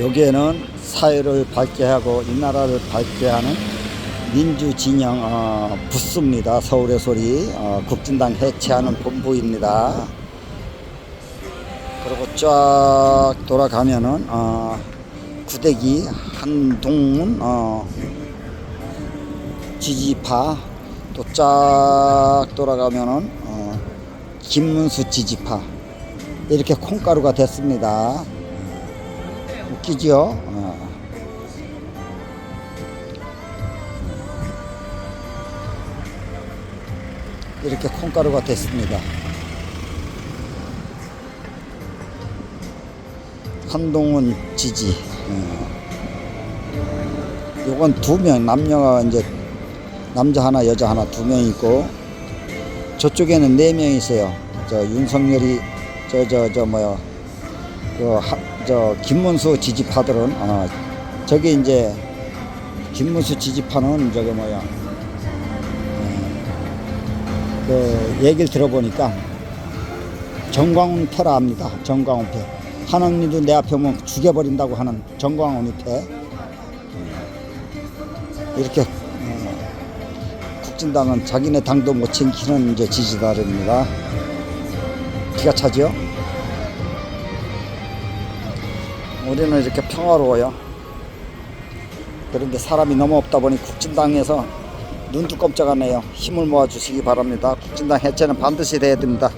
여기에는 사회를 밝게 하고 이 나라를 밝게 하는 민주 진영 어, 부스입니다. 서울의 소리 어, 국진당 해체하는 본부입니다. 그리고 쫙 돌아가면은 어, 구대기 한동문 어, 지지파 또 쫙 돌아가면은 어, 김문수 지지파 이렇게 콩가루가 됐습니다. 웃기죠? 어. 이렇게 콩가루가 됐습니다. 한동훈 지지. 어. 요건 두 명, 남녀가 이제 남자 하나, 여자 하나 두 명 있고 저쪽에는 네 명 있어요. 저 윤석열이 저 저 저 뭐야 그저 김문수 지지파들은 어, 저기 이제 김문수 지지파는 저기 뭐야 어, 그 얘기를 들어보니까 정광훈 패라 합니다. 정광훈 패. 하나님도 내 앞에 오면 죽여버린다고 하는 정광훈이 패. 이렇게 어, 국진당은 자기네 당도 못 챙기는 이제 지지자들입니다. 기가 차죠? 우리는 이렇게 평화로워요. 그런데 사람이 너무 없다 보니 국진당에서 눈도 깜짝하네요. 힘을 모아 주시기 바랍니다. 국진당 해체는 반드시 돼야 됩니다.